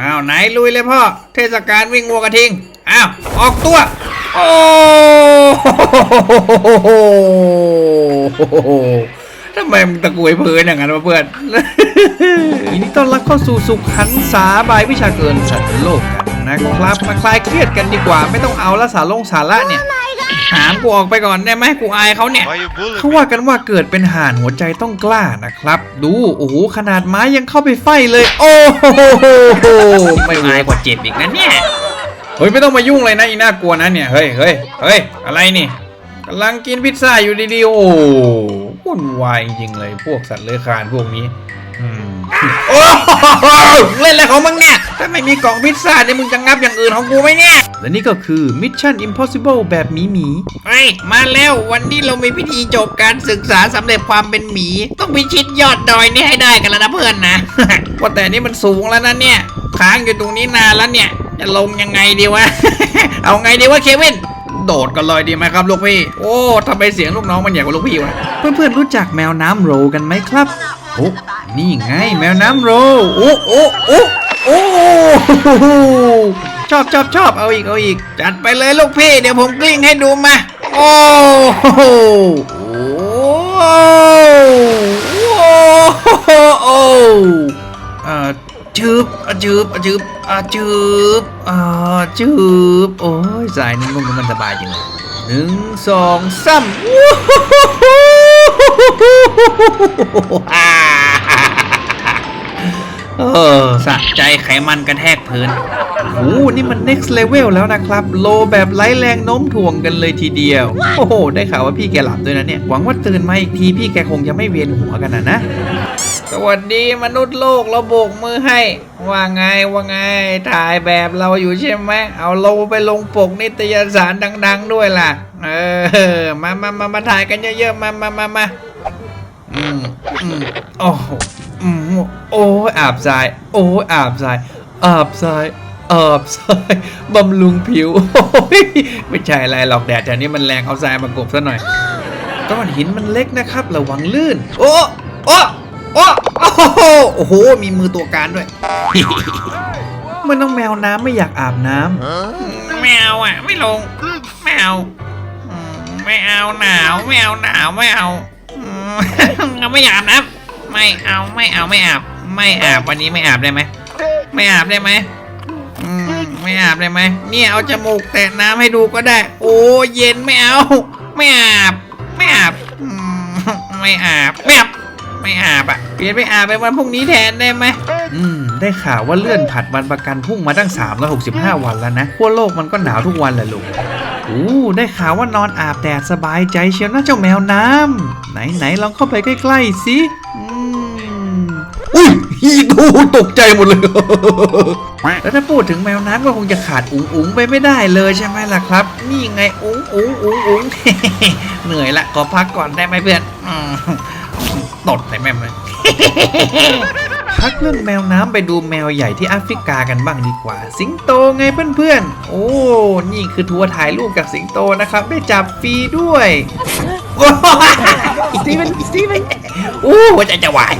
อ้าวไหนลุยเลยพ่อ เทศกาลวิ่งวัวกระทิง อ้าว ออกตัว โอ้โหทำไมมึงตะกุยเพลินอย่างนั้นวะเพื่อนยินดีต้อนรับเข้าสู่สุขหันษาบายวิชาเกินสัตว์โลกกันนะครับ มาคลายเครียดกันดีกว่า ไม่ต้องเอาละสาลงสาระเนี่ย หามกูออกไปก่อนได้ไหมกูอายเขาเนี่ย Why you bullying เขาว่ากันว่าเกิดเป็นห่านหัวใจต้องกล้านะครับ ดูโอ้โหขนาดไม้ยังเข้าไปไฟเลย โอ้โหไม่อายกว่าเจ็บอีกนะเนี่ยเฮ้ยไม่ต้องมายุ่งเลยนะอีน่ากลัวนะเนี่ยเฮ้ยเฮ้ยเฮ้ยอะไรนี่กำลังกินพิซซ่าอยู่ดีๆโอ้วุ่นวายจริงๆเลยพวกสัตว์เลื้อยคลานพวกนี้อืม โอ้โหเล่นอะไรของมึงเนี่ย ถ้าไม่มีกล่องพิซซ่าเนี่ยมึงจะงับอย่างอื่นของกูไหมเนี่ย และนี่ก็คือ Mission Impossible แบบหมีหมีเฮ้ยมาแล้ววันนี้เรามีพิธีจบการศึกษาสำเร็จความเป็นหมี ต้องพิชิตยอดดอยนี่ให้ได้กันแล้วนะเพื่อนนะ ว่าแต่นี่มันสูงแล้วนะเนี่ยค้างอยู่ตรงนี้นานแล้วเนี่ย จะลงยังไงดีวะ เอาไงดีวะเควิน โดดกันเลยดีไหมครับลูกพี่ โอ้ทำไมเสียงลูกน้องมันใหญ่กว่าลูกพี่วะ เพื่อนๆรู้จักแมวน้ำโรกันไหมครับโอ้นี่ไงแมวน้ำโร โอ้โอ้โอ้โอ้ชอบชอบชอบเอาอีกเอาอีก จัดไปเลยลูกพี่ เดี๋ยวผมกลิ้งให้ดูมา โอ้โหโอ้โหโอ้เอ่อจืบจืบจืบ อะจืบอ่าจืบโอ้ยสายนี้มันมันสบายจริงเลยหนึ่งสองสามเออสะใจไขมันกระแทก โอ้โหนี่มัน next level แล้วนะครับ โลแบบไร้แรงโน้มถ่วงกันเลยทีเดียว โอ้โห ได้ข่าวว่าพี่แกหลับด้วยนะเนี่ย หวังว่าตื่นมาอีกทีพี่แกคงจะไม่เวียนหัวกันนะนะ สวัสดีมนุษย์โลกเราโบกมือให้ ว่าไงว่าไง ถ่ายแบบเราอยู่ใช่ไหม เอาเราไปลงปกนิตยสารดัง ๆ ด้วยล่ะ เออ มามามามาถ่ายกันเยอะๆ มามามามาอืมอืมโอ้โหอืมโอ้ยอาบทราย โอ้ยอาบทรายอาบทราย อบทรายบำรุงผิว ไม่ใช่อะไรหรอกแดดแถวนี้มันแรงเอาทรายมากบซะหน่อยก้อนหินมันเล็กนะครับระวังลื่น โอ้โอ้โอ้โอ้โห มีมือตัวการด้วยเมื่อน้องแมวน้ำไม่อยากอาบน้ำไม่เอาอะ ไม่ลงไม่เอาอืมไม่เอาหนาวไม่เอาหนาวไม่เอาไม่อยากอาบน้ำไม่เอาไม่เอาไม่อาบ ไม่อาบวันนี้ไม่อาบได้ไหมไม่อาบได้ไหม ไม่อาบได้ไหมเนี่ยเอาจมูกแตะน้ำให้ดูก็ได้ โอ้เย็นไม่เอา ไม่อาบ ไม่อาบไม่อาบไม่อาบไม่อาบอะเปลี่ยนไปอาบไปวันพรุ่งนี้แทนได้ไหมอืมได้ข่าวว่าเลื่อนผัดวันประกันพรุ่งมาตั้ง 365 วันแล้วนะทั่วโลกมันก็หนาวทุกวันแหละลูกอู้ได้ข่าวว่านอนอาบแดดสบายใจเชียวนะเจ้าแมวน้ำไหนไหนลองเข้าไปใกล้ๆสิอืม อุ้ยฮีดูตกใจหมดเลย แล้วถ้าพูดถึงแมวน้ำก็คงจะขาดอุ๋งอุ๋งไปไม่ได้เลยใช่ไหมล่ะครับ นี่ไงอุ๋งอุ๋งอุ๋งอุ๋งเหนื่อยละขอพักก่อนได้ไหมเพื่อนอืมตดใส่แม่มเลยพักเรื่องแมวน้ำไปดูแมวใหญ่ที่แอฟริกากันบ้างดีกว่า สิงโตไงเพื่อนๆ โอ้ นี่คือทัวร์ถ่ายรูปกับสิงโตนะครับ ได้จับฟรีด้วยโอ้อีซีมันอีซีมันโอ้หัวใจจะวาย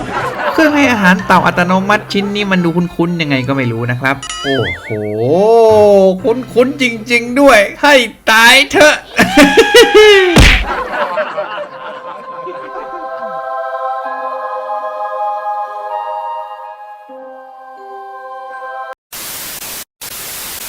เครื่องให้อาหารเต่าอัตโนมัติชิ้นนี้มันดูคุ้นๆยังไงก็ไม่รู้นะครับ โอ้โห คุ้นๆจริง ๆ ด้วย ให้ตายเถอะ